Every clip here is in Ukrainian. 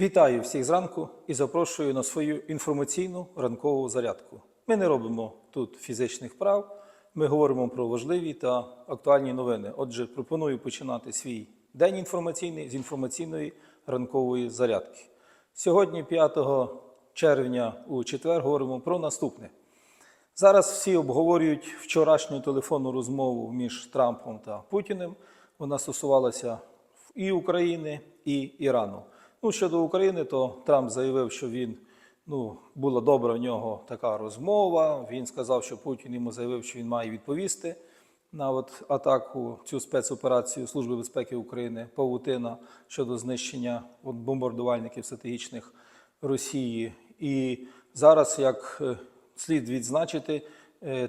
Вітаю всіх зранку і запрошую на свою інформаційну ранкову зарядку. Ми не робимо тут фізичних вправ, ми говоримо про важливі та актуальні новини. Отже, пропоную починати свій день інформаційний з інформаційної ранкової зарядки. Сьогодні, 5 червня, у четвер, говоримо про наступне. Зараз всі обговорюють вчорашню телефонну розмову між Трампом та Путіним. Вона стосувалася і України, і Ірану. Ну, щодо України, то Трамп заявив, що він ну, була добра в нього така розмова. Він сказав, що Путін йому заявив, що він має відповісти на от атаку цю спецоперацію Служби безпеки України Павутина щодо знищення от, бомбардувальників стратегічних Росії. І зараз, як е, слід відзначити,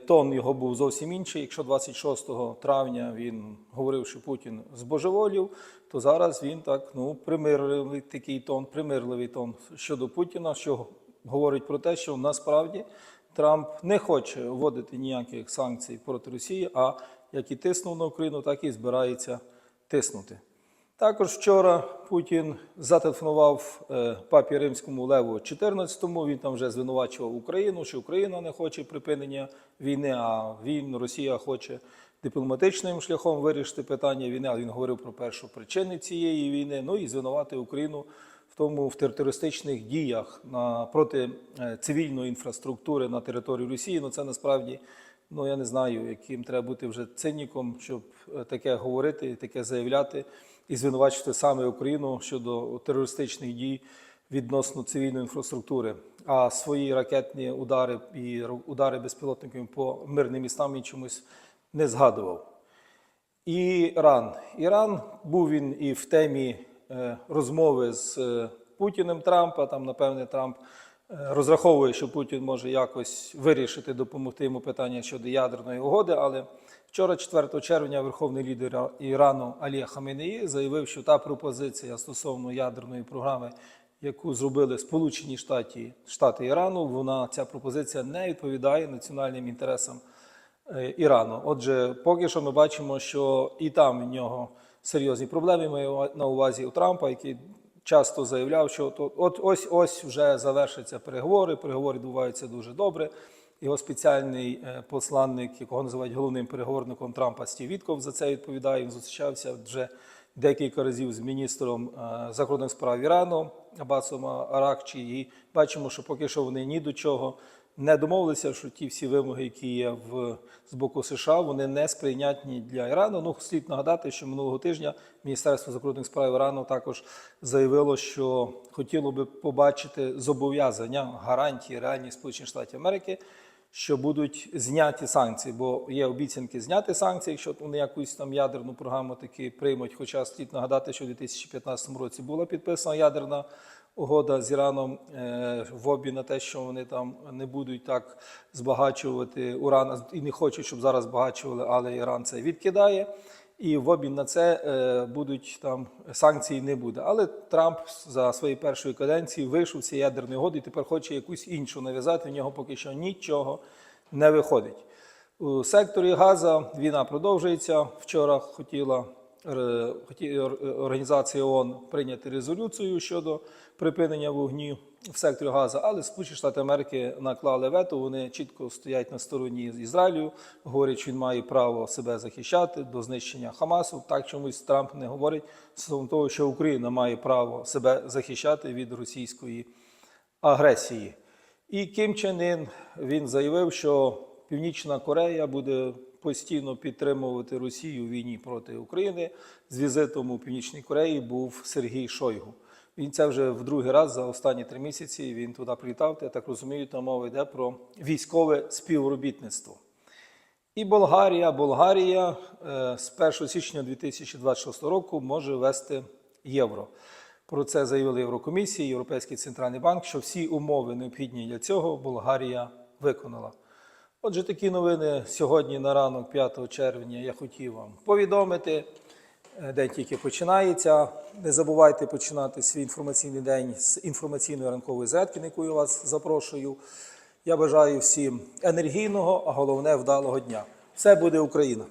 тон його був зовсім інший. Якщо 26 травня він говорив, що Путін збожеволів, то зараз він так ну примирливий такий тон, примирливий тон щодо Путіна, що говорить про те, що насправді Трамп не хоче вводити ніяких санкцій проти Росії, а як і тиснув на Україну, так і збирається тиснути. Також вчора Путін зателефонував е, папі римському Леву XIV, Він там вже звинувачував Україну, що Україна не хоче припинення війни, а він, Росія, хоче дипломатичним шляхом вирішити питання війни. Але він говорив про першу причини цієї війни. Ну і звинувати Україну в тому в терористичних діях на проти е, цивільної інфраструктури на території Росії. Ну це насправді. Ну, я не знаю, яким треба бути вже циніком, щоб е, таке говорити, таке заявляти і звинувачувати саме Україну щодо терористичних дій відносно цивільної інфраструктури. А свої ракетні удари і удари безпілотниками по мирним містам він чомусь не згадував. Іран. Іран був він і в темі е, розмови з е, Путіним Трампа. Там, напевне, Трамп е, розраховує, що Путін може якось вирішити, допомогти йому питання щодо ядерної угоди. Але вчора, 4 червня, верховний лідер Ірану Алія Хамінеї заявив, що та пропозиція стосовно ядерної програми, яку зробили Сполучені Штати, Штати Ірану, вона ця пропозиція не відповідає національним інтересам. Е, Ірану. Отже, поки що ми бачимо, що і там в нього серйозні проблеми. Маю на увазі у Трампа, який часто заявляв, що от ось ось вже завершаться переговори. Переговори відбуваються дуже добре. Його спеціальний е, посланник, якого називають головним переговорником Трампа, Стів Вітков, за це відповідає. Він зустрічався вже декілька разів з міністром е, закордонних справ Ірану Абасом Аракчі. І бачимо, що поки що вони ні до чого не домовилися, що ті всі вимоги, які є в з боку США, вони не сприйнятні для Ірану. Ну слід нагадати, що минулого тижня Міністерство закордонних справ Ірану також заявило, що хотіло би побачити зобов'язання гарантії реальні Сполучених Штатів Америки. Що будуть зняті санкції, бо є обіцянки зняти санкції, якщо вони якусь там ядерну програму таки приймуть. Хоча слід нагадати, що в 2015 році була підписана ядерна угода з Іраном е, в обмін на те, що вони там не будуть так збагачувати уран і не хочуть, щоб зараз збагачували, але Іран це відкидає. І в обмін на це е, будуть там санкцій не буде. Але Трамп за своєю першої каденції вийшов з ядерної угоди і тепер хоче якусь іншу нав'язати. В нього поки що нічого не виходить. У секторі Газа війна продовжується. Вчора хотіла Організація ООН прийняти резолюцію щодо припинення вогню в секторі Газа, але Сполучені Штати Америки наклали вето. Вони чітко стоять на стороні Ізраїлю, говорять, що він має право себе захищати до знищення Хамасу. Так чомусь Трамп не говорить стосовно того, що Україна має право себе захищати від російської агресії. І Ким Чен Ін, він заявив, що Північна Корея буде постійно підтримувати Росію в війні проти України. З візитом у Північній Кореї був Сергій Шойгу. Він це вже в другий раз за останні три місяці. Він туди прилітав. Я так розумію, там мова йде про військове співробітництво. І Болгарія, Болгарія е, з 1 січня 2026 року може ввести євро. Про це заявили Єврокомісія, Європейський центральний банк, що всі умови необхідні для цього Болгарія виконала. Отже, такі новини сьогодні на ранок, 5 червня, я хотів вам повідомити. Е, день тільки починається. Не забувайте починати свій інформаційний день з інформаційної ранкової зетки, на яку я вас запрошую. Я бажаю всім енергійного, а головне вдалого дня. Все буде Україна!